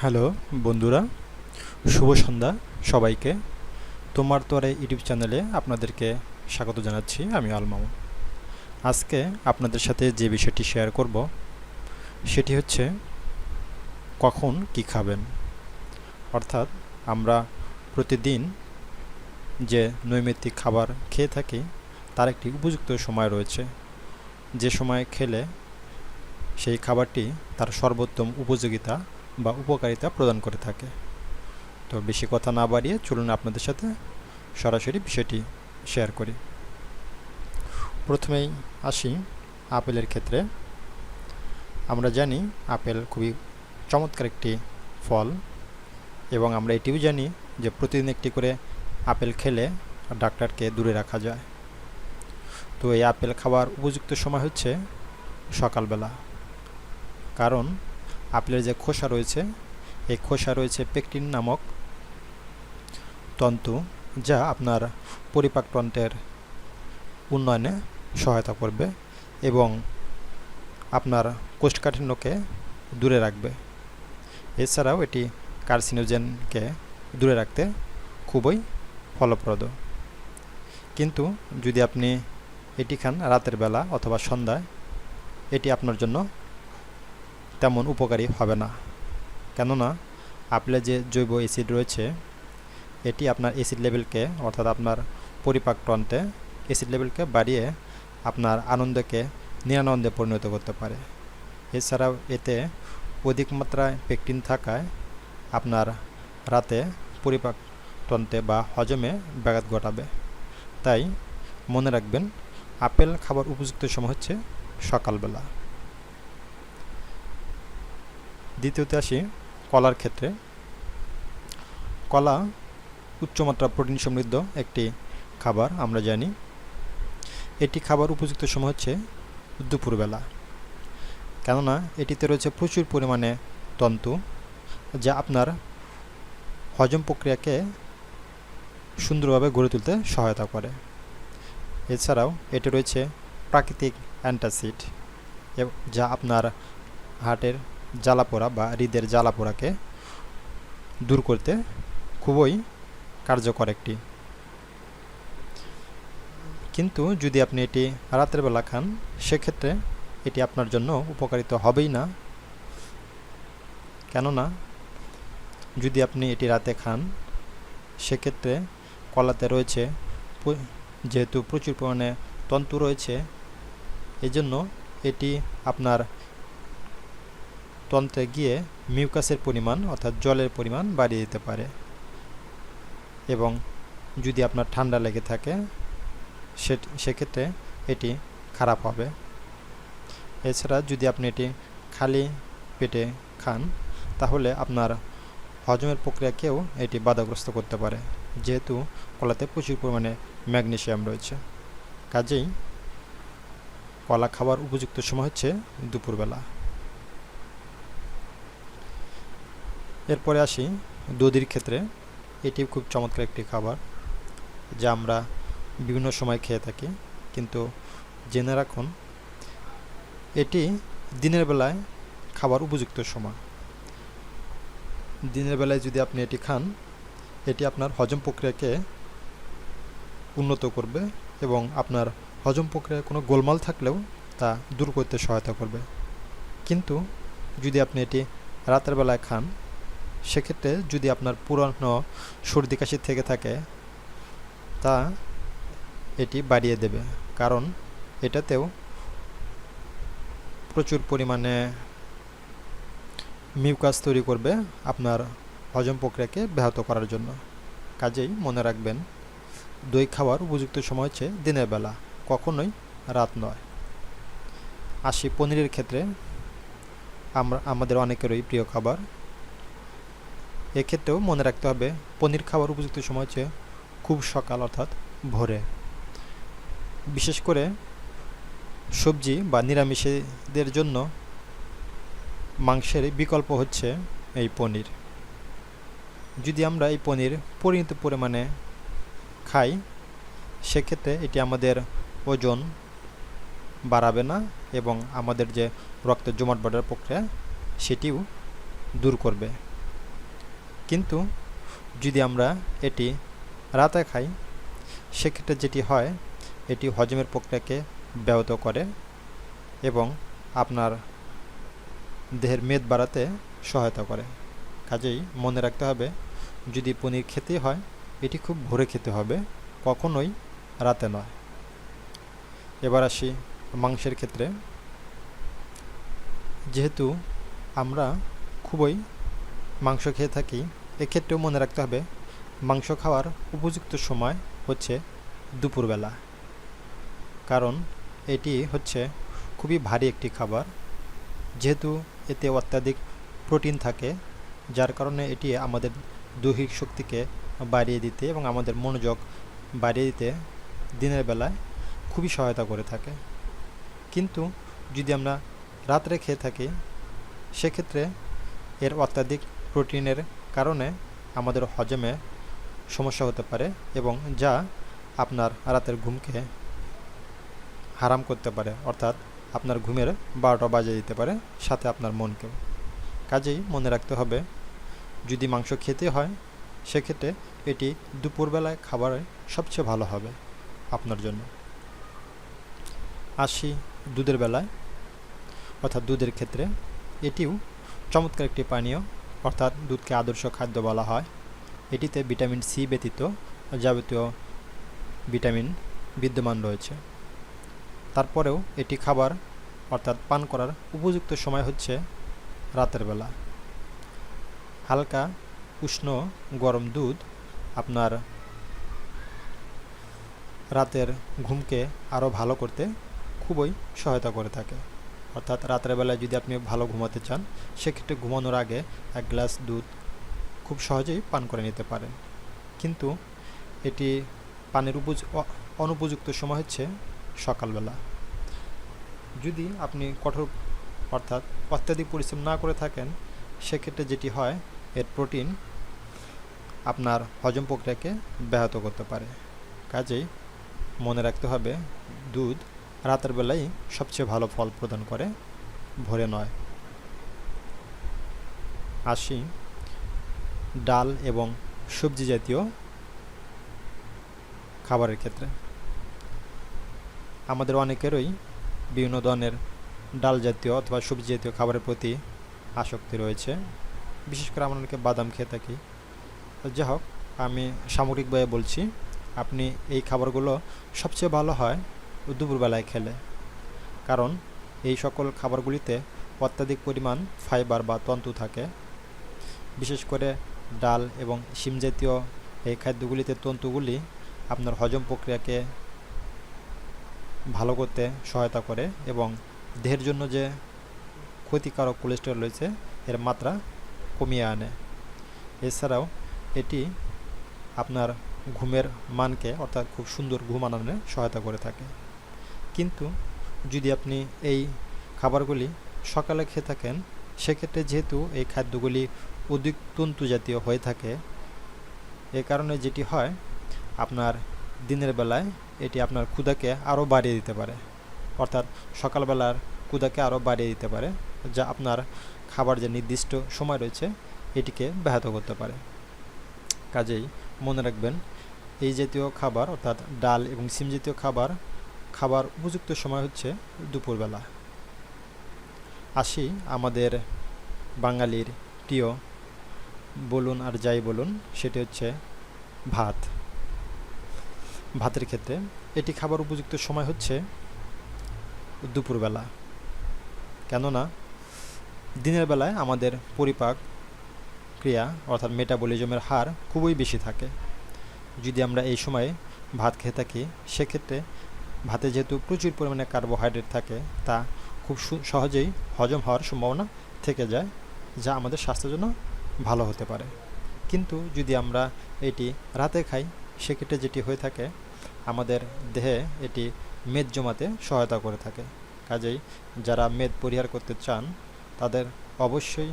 Hello, বন্ধুরা। শুভ সন্ধ্যা সবাইকে। তোমার তোরে ইউটিউব চ্যানেলে আপনাদেরকে স্বাগত জানাচ্ছি, আমি আলমামুন আজকে আপনাদের সাথে যে বিষয়টি শেয়ার করব, সেটি হচ্ছে কখন কি খাবেন? অর্থাৎ আমরা প্রতিদিন যে নৈমিত্তিক খাবার খেয়ে থাকি, তার একটি উপযুক্ত সময় রয়েছে। যে সময় খেলে সেই খাবারটি তার সর্বোত্তম উপযোগিতা বা উপকারিতা প্রদান করে থাকে। তো বেশি কথা না বাড়িয়ে চলুন আপনাদের সাথে সরাসরি বিষয়টি শেয়ার করি। প্রথমেই আসি আপেলের ক্ষেত্রে। আমরা জানি আপেল খুবই চমৎকার একটি ফল এবং আমরা এটিও জানি যে প্রতিদিন একটি করে আপেল খেলে ডাক্তারকে দূরে রাখা যায়। তো এই আপেল খাওয়ার উপযুক্ত সময় হচ্ছে সকালবেলা। কারণ আপেলের যে খোসা রয়েছে, এই খোসা রয়েছে পেকটিন নামক তন্তু, যা আপনার পরিপাকতন্ত্রের উন্নয়নে সহায়তা করবে এবং আপনার কোষ্ঠকাঠিন্যকে দূরে রাখবে। এছাড়াও এটি কার্সিনোজেনকে দূরে রাখতে খুবই ফলপ্রদ। কিন্তু যদি আপনি এটি খান রাতের বেলা অথবা সন্ধ্যায়, এটি আপনার জন্য তেমন উপকারী হবে না। কেননা আপেলে যে জৈব অ্যাসিড রয়েছে, এটি আপনার অ্যাসিড লেভেলকে অর্থাৎ আপনার পরিপাকতন্ত্রে অ্যাসিড লেভেলকে বাড়িয়ে আপনার আনন্দকে নিরানন্দে পরিণত করতে পারে। এছাড়াও এতে অধিক মাত্রায় পেকটিন থাকায় আপনার রাতে পরিপাকতন্ত্রে বা হজমে ব্যাঘাত ঘটাবে। তাই মনে রাখবেন, আপেল খাবার উপযুক্ত সময় হচ্ছে সকালবেলা। দ্বিতীয়তে আসি কলার ক্ষেত্রে। কলা উচ্চমাত্রা প্রোটিন সমৃদ্ধ একটি খাবার, আমরা জানি। এটি খাবার উপযুক্ত সময় হচ্ছে দুপুরবেলা। কেননা এটিতে রয়েছে প্রচুর পরিমাণে তন্তু, যা আপনার হজম প্রক্রিয়াকে সুন্দরভাবে গড়ে তুলতে সহায়তা করে। এছাড়াও এটি রয়েছে প্রাকৃতিক অ্যান্টাসিড যা আপনার হার্টের জ্বালাপোড়া বা হৃদের জ্বালাপোড়াকে দূর করতে খুবই কার্যকর একটি। কিন্তু যদি আপনি এটি রাতের বেলা খান, সেক্ষেত্রে এটি আপনার জন্য উপকারিত হবেই না। কেননা, যদি আপনি এটি রাতে খান, সেক্ষেত্রে কলাতে রয়েছে যেহেতু প্রচুর পরিমাণে তন্তু রয়েছে, এজন্য এটি আপনার তন্ত্রে গিয়ে মিউকাসের পরিমাণ, অর্থাৎ জলের পরিমাণ বাড়িয়ে দিতে পারে। এবং যদি আপনার ঠান্ডা লেগে থাকে সে সেক্ষেত্রে এটি খারাপ হবে। এছাড়া যদি আপনি এটি খালি পেটে খান, তাহলে আপনার হজমের প্রক্রিয়াকেও এটি বাধাগ্রস্ত করতে পারে, যেহেতু কলাতে প্রচুর পরিমাণে ম্যাগনেশিয়াম রয়েছে। কাজেই কলা খাবার উপযুক্ত সময় হচ্ছে দুপুরবেলা। এরপরে আসি দধির ক্ষেত্রে। এটি খুব চমৎকার একটি খাবার যা আমরা বিভিন্ন সময় খেয়ে থাকি। কিন্তু জেনে রাখুন, এটি দিনের বেলায় খাবার উপযুক্ত সময়। দিনের বেলায় যদি আপনি এটি খান, এটি আপনার হজম প্রক্রিয়াকে উন্নত করবে এবং আপনার হজম প্রক্রিয়ায় কোনো গোলমাল থাকলেও তা দূর করতে সহায়তা করবে। কিন্তু যদি আপনি এটি রাতের বেলায় খান সেক্ষেত্রে যদি আপনার পুরনো সর্দি কাশি থেকে থাকে, তা এটি বাড়িয়ে দেবে। কারণ এটাতেও প্রচুর পরিমাণে মিউকাস তৈরি করবে আপনার হজম প্রক্রিয়াকে ব্যাহত করার জন্য। কাজেই মনে রাখবেন, দই খাওয়ার উপযুক্ত সময় হচ্ছে দিনের বেলা, কখনোই রাত নয়। আসি পনিরের ক্ষেত্রে, আমরা, আমাদের অনেকেরই প্রিয় খাবার এক্ষেত্রেও মনে রাখতে হবে, পনির খাওয়ার উপযুক্ত সময় হচ্ছে খুব সকাল অর্থাৎ ভোরে। বিশেষ করে সবজি বা নিরামিষদের জন্য মাংসের বিকল্প হচ্ছে এই পনির। যদি আমরা এই পনির পরিণত পরিমাণে খাই, সেক্ষেত্রে এটি আমাদের ওজন বাড়াবে না এবং আমাদের যে রক্তের জমাট বাড়ার প্রক্রিয়া, সেটিও দূর করবে। কিন্তু যদি আমরা এটি রাতে খাই, সেক্ষেত্রে যেটি হয়, এটি হজমের প্রক্রিয়াকে ব্যাহত করে এবং আপনার দেহের মেদ বাড়াতে সহায়তা করে। কাজেই মনে রাখতে হবে, যদি পনির খেতে হয়, এটি খুব ভোরে খেতে হবে, কখনোই রাতে নয়। এবার আসি মাংসের ক্ষেত্রে। যেহেতু আমরা খুবই মাংস খেয়ে থাকি, এক্ষেত্রেও মনে রাখতে হবে, মাংস খাওয়ার উপযুক্ত সময় হচ্ছে দুপুরবেলা। কারণ এটি হচ্ছে খুবই ভারী একটি খাবার। যেহেতু এতে অত্যাধিক প্রোটিন থাকে, যার কারণে এটি আমাদের দৈহিক শক্তিকে বাড়িয়ে দিতে এবং আমাদের মনোযোগ বাড়িয়ে দিতে দিনের বেলায় খুবই সহায়তা করে থাকে। কিন্তু যদি আমরা রাত্রে খেয়ে থাকি, সেক্ষেত্রে এর অত্যাধিক প্রোটিনের কারণে আমাদের হজমে সমস্যা হতে পারে এবং যা আপনার রাতের ঘুমকে হারাম করতে পারে, অর্থাৎ আপনার ঘুমের বারোটা বাজে দিতে পারে, সাথে আপনার মনকেও। কাজেই মনে রাখতে হবে, যদি মাংস খেতে হয়, সেক্ষেত্রে এটি দুপুরবেলায় খাবারে সবচেয়ে ভালো হবে আপনার জন্য। আসি দুধের বেলায়, অর্থাৎ দুধের ক্ষেত্রে। এটিও চমৎকার একটি পানীয় অর্থাৎ দুধকে আদর্শ খাদ্য বলা হয়। এটিতে ভিটামিন সি ব্যতীত যাবতীয় ভিটামিন বিদ্যমান রয়েছে। তারপরেও এটি খাবার, অর্থাৎ পান করার উপযুক্ত সময় হচ্ছে রাতের বেলা। হালকা, উষ্ণ, গরম দুধ আপনার রাতের ঘুমকে আরও ভালো করতে খুবই সহায়তা করে থাকে। অর্থাৎ রাতের বেলায় যদি আপনি ভালো ঘুমাতে চান, সেক্ষেত্রে ঘুমানোর আগে এক গ্লাস দুধ খুব সহজেই পান করে নিতে পারেন। কিন্তু এটি পানের উপজ অনুপযুক্ত সময় হচ্ছে সকালবেলা। যদি আপনি কঠোর, অর্থাৎ অত্যাধিক পরিশ্রম না করে থাকেন, সেক্ষেত্রে যেটি হয়, এর প্রোটিন আপনার হজম প্রক্রিয়াকে ব্যাহত করতে পারে। কাজেই মনে রাখতে হবে, দুধ রাতের বেলায় সবচেয়ে ভালো ফল প্রদান করে ভোরে নয়। আসি ডাল এবং সবজি জাতীয় খাবারের ক্ষেত্রে। আমাদের অনেকেরই বিভিন্ন ধরনের ডাল জাতীয় অথবা সবজি জাতীয় খাবারের প্রতি আসক্তি রয়েছে। বিশেষ করে আমরা অনেকে বাদাম খেয়ে থাকি। যাই হোক, আমি সামগ্রিকভাবে বলছি, আপনি এই খাবারগুলো সবচেয়ে ভালো হয় দুপুরবেলায় খেলে। কারণ, এই সকল খাবারগুলিতে অত্যাধিক পরিমাণ ফাইবার বা তন্তু থাকে। বিশেষ করে ডাল এবং শিম জাতীয় এই খাদ্যগুলিতে তন্তুগুলি আপনার হজম প্রক্রিয়াকে ভালো করতে সহায়তা করে এবং দেহের জন্য যে ক্ষতিকারক কোলেস্টেরল রয়েছে, এর মাত্রা কমিয়ে আনে। এছাড়াও এটি আপনার ঘুমের মানকে অর্থাৎ খুব সুন্দর ঘুম আনানে সহায়তা করে থাকে। কিন্তু যদি আপনি এই খাবারগুলি সকালে খেয়ে থাকেন, সেক্ষেত্রে যেহেতু এই খাদ্যগুলি অধিক তন্তু জাতীয় হয়ে থাকে, এ কারণে যেটি হয়, আপনার দিনের বেলায় এটি আপনার ক্ষুদাকে আরও বাড়িয়ে দিতে পারে। অর্থাৎ সকালবেলার ক্ষুদাকে আরও বাড়িয়ে দিতে পারে, যা আপনার খাবার যে নির্দিষ্ট সময় রয়েছে, এটিকে ব্যাহত করতে পারে। কাজেই মনে রাখবেন, এই জাতীয় খাবার, অর্থাৎ ডাল এবং সিম জাতীয় খাবার খাবার উপযুক্ত সময় হচ্ছে দুপুরবেলা। আসি আমাদের বাঙালির প্রিয় বলুন আর যাই বলুন, সেটি হচ্ছে ভাত। ভাতের ক্ষেত্রে এটি খাবার উপযুক্ত সময় হচ্ছে দুপুরবেলা। কেননা দিনের বেলায় আমাদের পরিপাক ক্রিয়া অর্থাৎ মেটাবলিজমের হার খুবই বেশি থাকে। যদি আমরা এই সময়ে ভাত খেয়ে থাকি, সেক্ষেত্রে ভাতে যেহেতু প্রচুর পরিমাণে কার্বোহাইড্রেট থাকে, তা খুব সহজেই হজম হওয়ার সম্ভাবনা থেকে যায়, যা আমাদের স্বাস্থ্যের জন্য ভালো হতে পারে। কিন্তু যদি আমরা এটি রাতে খাই, সেক্ষেত্রে যেটি হয়ে থাকে, আমাদের দেহে এটি মেদ জমাতে সহায়তা করে থাকে। কাজেই যারা মেদ পরিহার করতে চান, তাদের অবশ্যই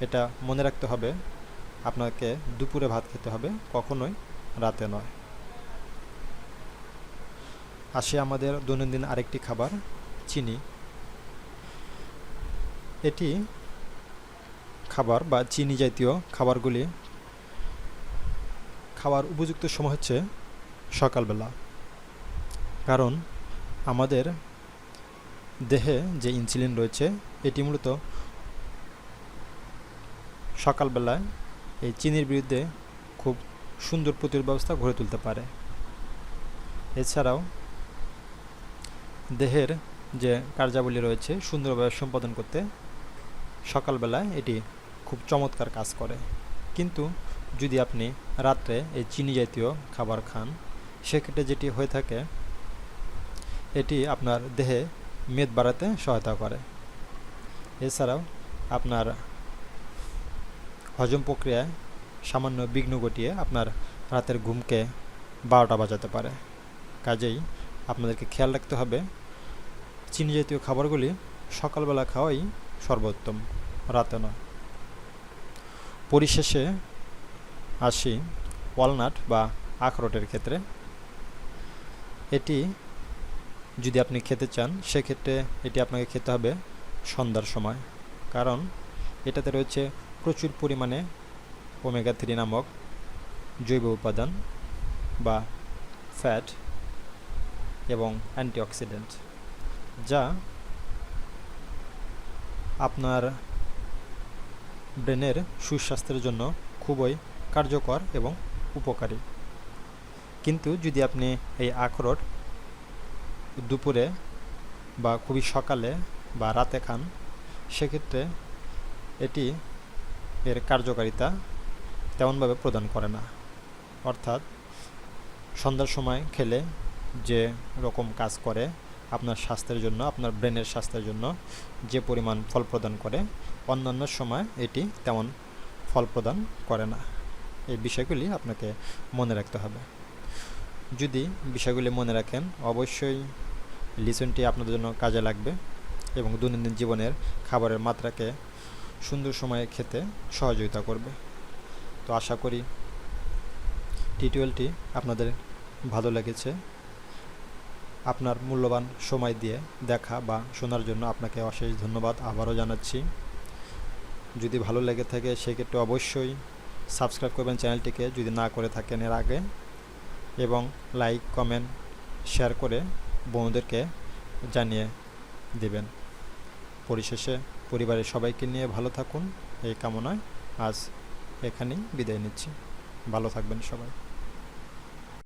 এটা মনে রাখতে হবে, আপনাকে দুপুরে ভাত খেতে হবে, কখনোই রাতে নয়। আসে আমাদের দৈনন্দিন আরেকটি খাবার, চিনি। এটি খাবার বা চিনি জাতীয় খাবারগুলি খাওয়ার উপযুক্ত সময় হচ্ছে সকালবেলা। কারণ আমাদের দেহে যে ইনসুলিন রয়েছে, এটি মূলত সকালবেলায় এই চিনির বিরুদ্ধে খুব সুন্দর প্রতিরোধ ব্যবস্থা গড়ে তুলতে পারে। এছাড়াও দেহের যে কার্যাবলী রয়েছে, সুন্দরভাবে সম্পাদন করতে সকালবেলায় এটি খুব চমৎকার কাজ করে। কিন্তু যদি আপনি রাত্রে এই চিনি জাতীয় খাবার খান, সেক্ষেত্রে যেটি হয়ে থাকে, এটি আপনার দেহে মেদ বাড়াতে সহায়তা করে। এছাড়াও আপনার হজম প্রক্রিয়ায় সামান্য বিঘ্ন ঘটিয়ে আপনার রাতের ঘুমকে বারোটা বাজাতে পারে। কাজেই আপনাদেরকে খেয়াল রাখতে হবে চিনি জাতীয় খাবারগুলি সকালবেলা খাওয়াই সর্বোত্তম, রাতে নয়। পরিশেষে আসি ওয়ালনাট বা আখরোটের ক্ষেত্রে। এটি যদি আপনি খেতে চান, সেক্ষেত্রে এটি আপনাকে খেতে হবে সন্ধ্যার সময়। কারণ এটাতে রয়েছে প্রচুর পরিমাণে ওমেগা থ্রি নামক জৈব উপাদান বা ফ্যাট এবং অ্যান্টিঅক্সিডেন্ট। যা আপনার ব্রেনের সুস্বাস্থ্যের জন্য খুবই কার্যকর এবং উপকারী। কিন্তু যদি আপনি এই আখরোট দুপুরে বা খুবই সকালে বা রাতে খান, সেক্ষেত্রে এটি এর কার্যকারিতা তেমনভাবে প্রদান করে না। অর্থাৎ সন্ধ্যার সময় খেলে যে রকম কাজ করে আপনার স্বাস্থ্যের জন্য, আপনার ব্রেনের স্বাস্থ্যের জন্য যে পরিমাণ ফল প্রদান করে, অন্যান্য সময় এটি তেমন ফল প্রদান করে না। এই বিষয়গুলি আপনাকে মনে রাখতে হবে। যদি বিষয়গুলি মনে রাখেন, অবশ্যই লিসনটি আপনাদের জন্য কাজে লাগবে এবং দৈনন্দিন জীবনের খাবারের মাত্রাকে সুন্দর সময়ে খেতে সহযোগিতা করবে। তো আশা করি টিউটোরিয়ালটি আপনাদের ভালো লেগেছে। আপনার মূল্যবান সময় দিয়ে দেখা বা শোনার জন্য আপনাকে অশেষ ধন্যবাদ। আবারও জানাচ্ছি। যদি ভালো লেগে থাকে, সেক্ষেত্রে অবশ্যই সাবস্ক্রাইব করবেন চ্যানেলটিকে যদি না করে থাকেন এর আগে। এবং লাইক, কমেন্ট, শেয়ার করে বন্ধুদেরকে জানিয়ে দেবেন। পরিশেষে পরিবারের সবাইকে নিয়ে ভালো থাকুন। এই কামনায় আজ এখানেই বিদায় নিচ্ছি। ভালো থাকবেন সবাই।